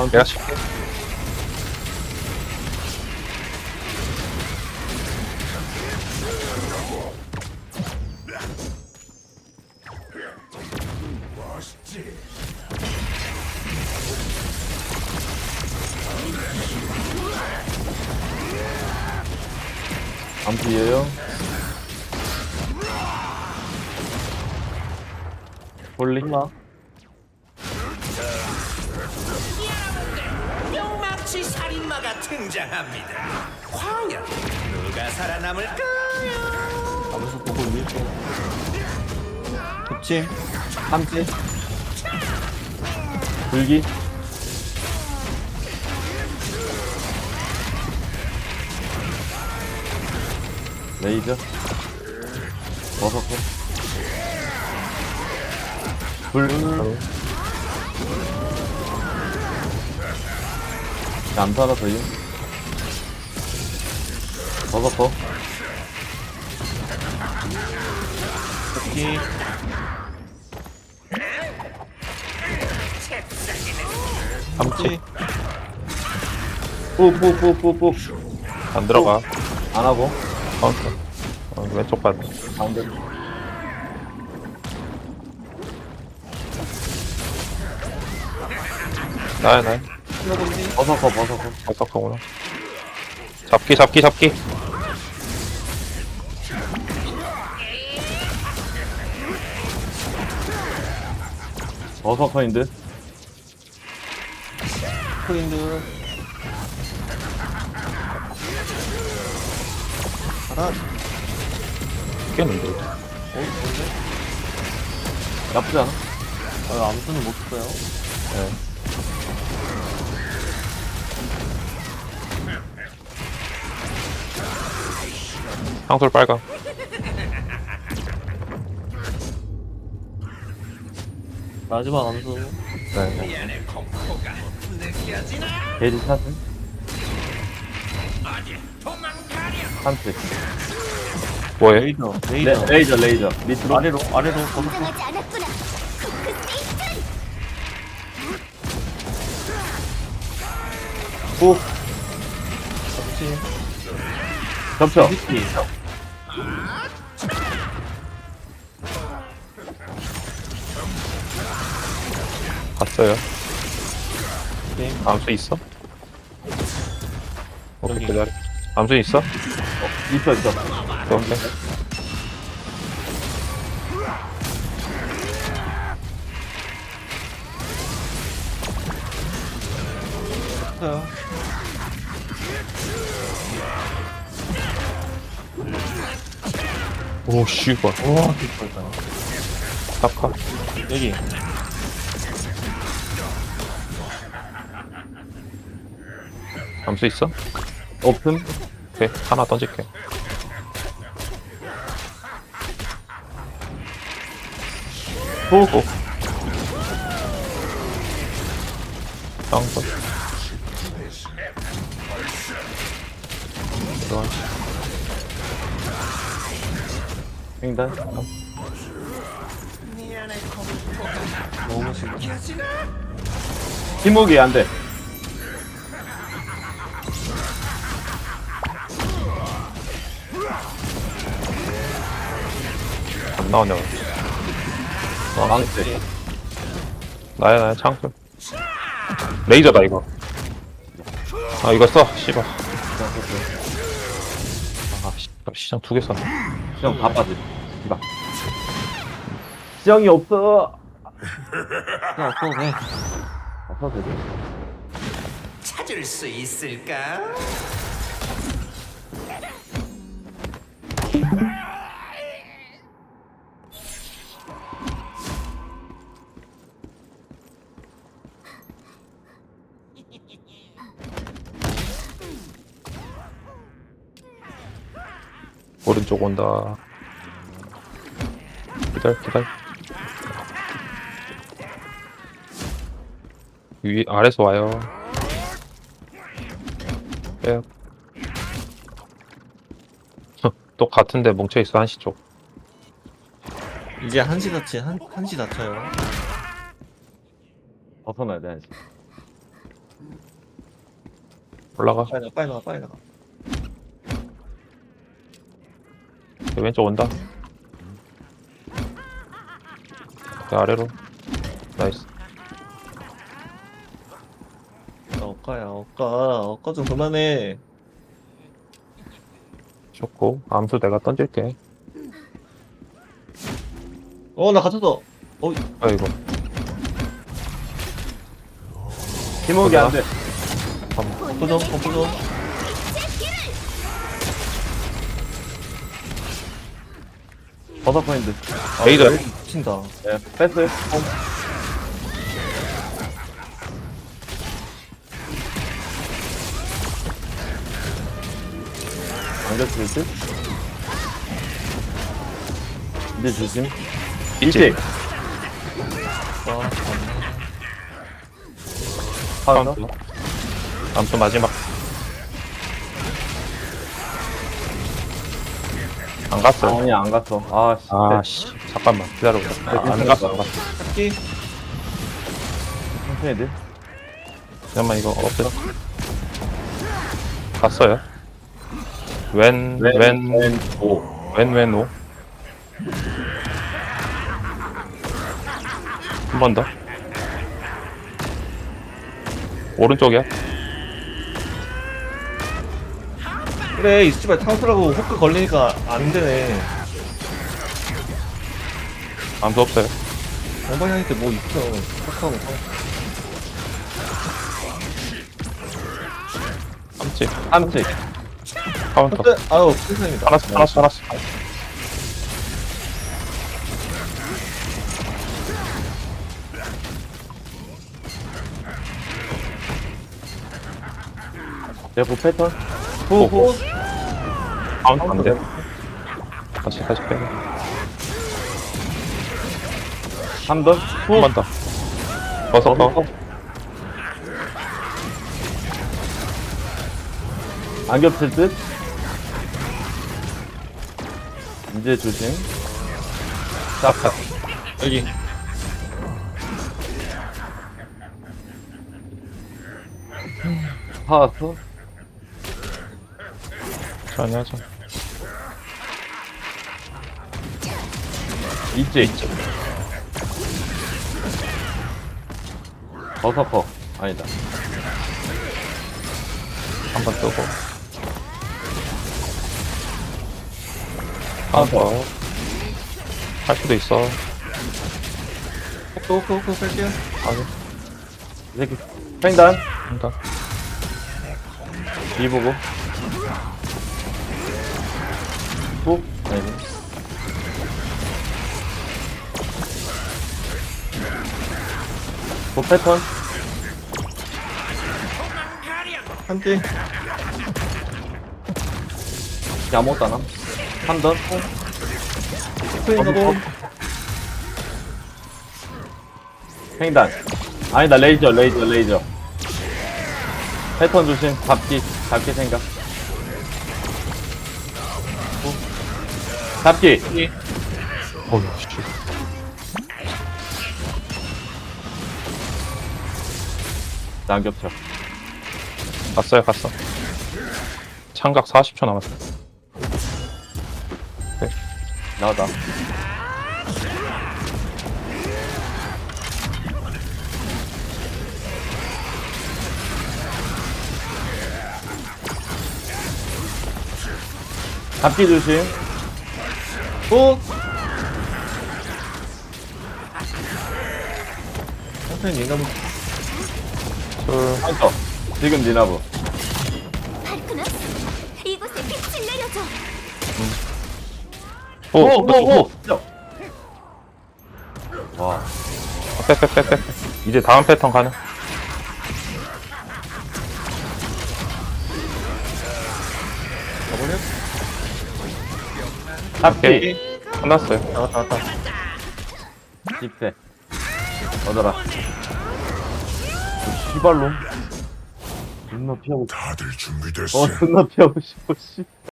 카운트. 내가 칠게. 홀리. 뿅 망치 살인마가 등장합니다. 과연 누가 살아남을까요? 가면서 보고 밀게. 덮침 함지. 불기. 레이저. 버섯고. 불. 남수 하나 더요. 버섯고. 덮기 삼치. 뿌뿌뿌뿌뿌. 안 들어가. 안 하고. 카운터. 어, 왼쪽 봐. 가운데. 나야, 나야. 버섯거 버섯거. 어떡하구나. 잡기, 잡기, 잡기. 버섯커인데. 코인들 하나 죽겠는데. 나쁘지 않아. 아, 아무튼 못 써요 네. 상솔 빨강. 마지막 암수 네. 어디 도망가려? 한트. 뭐해? 레이저 레, 레이저 레이저, 레이저. 밑으로. 아래로 아래로 덮 긴장하지 않았구나. 코크 갔어요. 게임 암수 있어? 오케이. 기다려. 암수 있어? 있어, 있어. 오케이. 써 오, 씨발. 와 뒷발다 탑카. 여기 암수 있어? 오픈. 오케이, 하나 던질게. 후. 오. 다운선. 들어가. 횡단. 너무 싫어 느껴지나? 팀목이 안 돼. 안 나오냐. 어, 망치. 나야, 나야, 창술. 레이저다, 이거. 아, 이거 써, 씨발. 아, 씨발, 시장 두개 써. 시정 다 빠지. 이봐. 시정이 없어. 그냥 없어도 돼 없어도 되지. 찾을 수 있을까? 오른쪽 온다. 기다려, 기다려. 위, 아래서 와요. 빼요. 또 같은데 뭉쳐있어, 한시 쪽. 이제 한시 다치 한 한시 다쳐요 벗어나야 돼, 한시. 올라가. 빨리 나가 빨리 나가 빨리 나가 그 왼쪽 온다. 그 아래로. 나이스. 야, 억가야 억가 억가 좀 그만해 좋고. 암수 내가 던질게. 어 나 갇혔어 아이고. 팀워크 안 돼. 엎어져 엎어져 버섯 포인트. 아, 레이더. 레이더 미친다 네, 뺐어요. 안 겹칠 듯? 이제 조심. 일찍! 와 참네. 카운터. 카운트. 암수 마지막. 안 갔어. 아니, 안 갔어. 아, 씨. 아, 씨. 잠깐만. 기다려봐. 아, 안 갔어, 안 갔어. 잡기 천천히 돼. 잠깐만, 이거 없어. 갔어요. 왼, 왼, 왼, 오. 왼, 왼, 오. 한 번 더. 오른쪽이야. 그래 이 씨발 탕수라고 호크 걸리니까 안 되네 암수 없어요. 정방향한테 뭐 있어 호크하고 삼치. 삼치. 카운터. 근데 아유 세상이다 하나씩, 하나씩, 하나씩. 제고 패턴. 오, 후, 후. 카운터 안 돼. 다시, 다시 빼. 한 번. 한 번 더. 버섯 더. 안 겹칠 듯? 이제 조심. 딱, 딱. 여기 파왔어? 천천히 있지, 있지. 버서커. 아니다. 한번 뜨고. 카운터. 카운터. 할 수도 있어. 호크 호크 호크 뺄게요 아니, 이 새끼. 횡단. 한다. 뒤 보고. 후. 아니고. 그 패턴. 한대 이게 아무것도 안 함. 한 번. 호크인가고 횡단. 아니다, 레이저, 레이저, 레이저. 패턴 조심. 잡기. 잡기 생각. 후. 잡기. 어휴, 씨. 안 겹쳐. 갔어요, 갔어. 창각 40초 남았어. 나다. 잡기 조심. 호 한편 얘나무 술, 카운터. 지금 니나부. 발크너스 이곳에 빛을 내려줘 오, 오, 오, 오, 오, 오. 와. 빼, 빼, 빼, 빼. 이제 다음 패턴 가는. 가버려 잡기. 끝났어요. 나왔다 나왔다 집대. 얻어라. 시발로. 존나 피하고. 다들 준비됐어. 어, 존나 피하고 싶어, 씨.